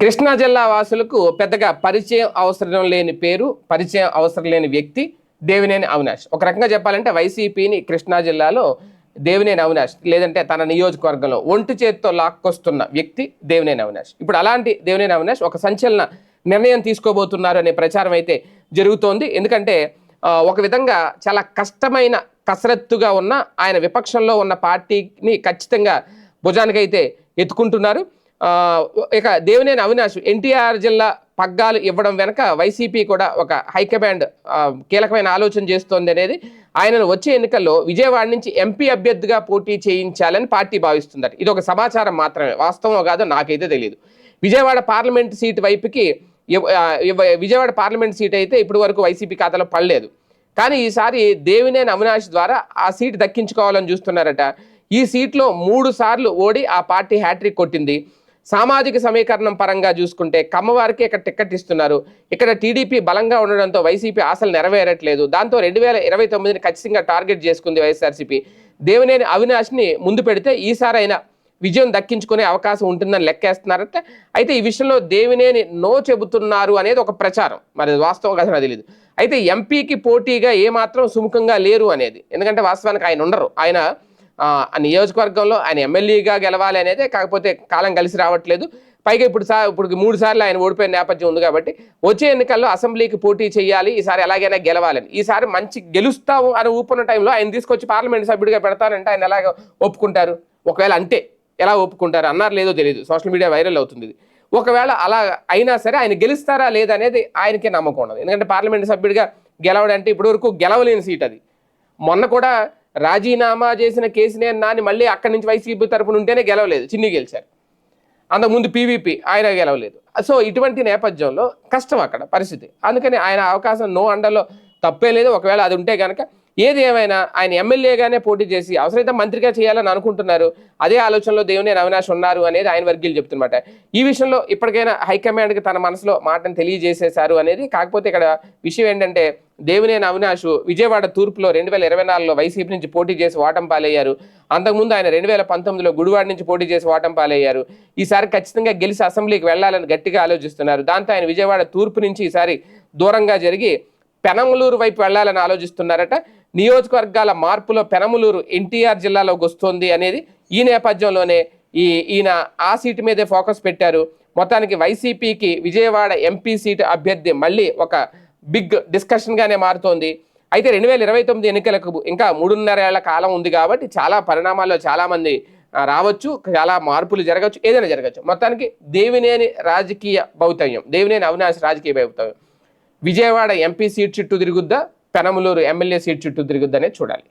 కృష్ణా జిల్లా వాసులకు పెద్దగా పరిచయం అవసరం లేని పేరు పరిచయం అవసరం లేని వ్యక్తి దేవినేని అవినాష్. ఒక రకంగా చెప్పాలంటే వైసీపీని కృష్ణా జిల్లాలో దేవినేని అవినాష్ లేదంటే తన నియోజకవర్గంలో ఒంటి చేతితో లాక్కొస్తున్న వ్యక్తి దేవినేని అవినాష్. ఇప్పుడు అలాంటి దేవినేని అవినాష్ ఒక సంచలన నిర్ణయం తీసుకోబోతున్నారు అనే ప్రచారం అయితే జరుగుతోంది. ఎందుకంటే ఒక విధంగా చాలా కష్టమైన కసరత్తుగా ఉన్న ఆయన విపక్షంలో ఉన్న పార్టీని ఖచ్చితంగా భుజానికైతే ఎత్తుకుంటున్నారు. ఇక దేవినేని అవినాష్ ఎన్టీఆర్ జిల్లా పగ్గాలు ఇవ్వడం వెనక వైసీపీ కూడా ఒక హైకమాండ్ కీలకమైన ఆలోచన చేస్తోంది అనేది ఆయనను వచ్చే ఎన్నికల్లో విజయవాడ నుంచి ఎంపీ అభ్యర్థిగా పోటీ చేయించాలని పార్టీ భావిస్తుందట. ఇది ఒక సమాచారం మాత్రమే. వాస్తవం కాదో నాకైతే తెలియదు విజయవాడ పార్లమెంట్ సీట్ వైపుకి విజయవాడ పార్లమెంట్ సీట్ అయితే ఇప్పటి వరకు వైసీపీ ఖాతాలో పడలేదు. కానీ ఈసారి దేవినేని అవినాష్ ద్వారా ఆ సీట్ దక్కించుకోవాలని చూస్తున్నారట. ఈ సీట్లో మూడు సార్లు ఓడి ఆ పార్టీ హ్యాట్రిక్ కొట్టింది. సామాజిక సమీకరణం పరంగా చూసుకుంటే కమ్మవారికి ఇక్కడ టిక్కెట్ ఇస్తున్నారు. ఇక్కడ టీడీపీ బలంగా ఉండడంతో వైసీపీ ఆశలు నెరవేరట్లేదు. దాంతో రెండు వేల ఇరవై తొమ్మిదిని ఖచ్చితంగా టార్గెట్ చేసుకుంది వైఎస్ఆర్సీపీ. దేవినేని అవినాష్ని ముందు పెడితే ఈసారైనా విజయం దక్కించుకునే అవకాశం ఉంటుందని లెక్కేస్తున్నారంటే. అయితే ఈ విషయంలో దేవినేని నో చెబుతున్నారు అనేది ఒక ప్రచారం. మరి వాస్తవం కదా తెలియదు అయితే ఎంపీకి పోటీగా ఏమాత్రం సుముఖంగా లేరు అనేది. ఎందుకంటే వాస్తవానికి ఆయన ఉండరు. ఆయన నియోజకవర్గంలో ఆయన ఎమ్మెల్యేగా గెలవాలి అనేది కాకపోతే కాలం కలిసి రావట్లేదు. పైగా ఇప్పుడు సా ఇప్పుడు మూడు సార్లు ఆయన ఓడిపోయిన నేపథ్యం ఉంది కాబట్టి వచ్చే ఎన్నికల్లో అసెంబ్లీకి పోటీ చేయాలి ఈసారి ఎలాగైనా గెలవాలని. ఈసారి మంచి గెలుస్తాము అని ఊపున్న టైంలో ఆయన తీసుకొచ్చి పార్లమెంట్ సభ్యుడిగా పెడతారంటే ఆయన ఎలాగ ఒప్పుకుంటారు? ఒకవేళ అంటే ఎలా ఒప్పుకుంటారు అన్నారు లేదో తెలియదు సోషల్ మీడియా వైరల్ అవుతుంది. ఒకవేళ అలా అయినా సరే ఆయన గెలుస్తారా లేదా అనేది ఆయనకే నమ్మకం ఉండదు. ఎందుకంటే పార్లమెంట్ సభ్యుడిగా గెలవడంటే ఇప్పటివరకు గెలవలేని సీట్ అది. మొన్న కూడా రాజీనామా చేసిన కేసీనేని నాని మళ్ళీ అక్కడి నుంచి వైసీపీ తరఫున ఉంటేనే గెలవలేదు. చిన్ని గెలిచారు. అంతకుముందు పీవీపీ ఆయన గెలవలేదు. సో ఇటువంటి నేపథ్యంలో కష్టం అక్కడ పరిస్థితి. అందుకని ఆయన అవకాశం నో అండర్లో తప్పే లేదు. ఒకవేళ అది ఉంటే కనుక ఏది ఏమైనా ఆయన ఎమ్మెల్యేగానే పోటీ చేసి అవసరమైతే మంత్రిగా చేయాలని అనుకుంటున్నారు. అదే ఆలోచనలో దేవుని అవినాష్ ఉన్నారు అనేది ఆయన వర్గీయులు చెప్తున్నమాట. ఈ విషయంలో ఇప్పటికైనా హైకమాండ్కి తన మనసులో మాటను తెలియజేసేశారు అనేది కాకపోతే ఇక్కడ విషయం ఏంటంటే దేవినేని అవినాష్ విజయవాడ తూర్పులో రెండు వేల ఇరవై నాలుగులో వైసీపీ నుంచి పోటీ చేసి ఓటం పాలయ్యారు. అంతకుముందు ఆయన రెండు వేల పంతొమ్మిదిలో గుడివాడ నుంచి పోటీ చేసి ఓటం పాలయ్యారు. ఈసారి ఖచ్చితంగా గెలిచి అసెంబ్లీకి వెళ్ళాలని గట్టిగా ఆలోచిస్తున్నారు. దాంతో ఆయన విజయవాడ తూర్పు నుంచి ఈసారి దూరంగా జరిగి పెనమలూరు వైపు వెళ్ళాలని ఆలోచిస్తున్నారట. నియోజకవర్గాల మార్పులో పెనమలూరు ఎన్టీఆర్ జిల్లాలోకి వస్తుంది అనేది ఈ నేపథ్యంలోనే ఈ ఈయన ఆ సీటు మీదే ఫోకస్ పెట్టారు. మొత్తానికి వైసీపీకి విజయవాడ ఎంపీ సీటు అభ్యర్థి మళ్ళీ ఒక బిగ్ డిస్కషన్గానే మారుతోంది. అయితే రెండు వేల ఇరవై తొమ్మిది ఎన్నికలకు ఇంకా మూడున్నరేళ్ళ కాలం ఉంది కాబట్టి చాలా పరిణామాల్లో చాలామంది రావచ్చు. చాలా మార్పులు జరగచ్చు ఏదైనా జరగచ్చు మొత్తానికి దేవినేని రాజకీయ భౌతవ్యం దేవినేని అవినాష్ రాజకీయ భౌతవ్యం విజయవాడ ఎంపీ సీట్ చుట్టూ తిరుగుద్దా? పెనమలూరు ఎమ్మెల్యే సీట్ చుట్టూ తిరుగుద్దా చూడాలి.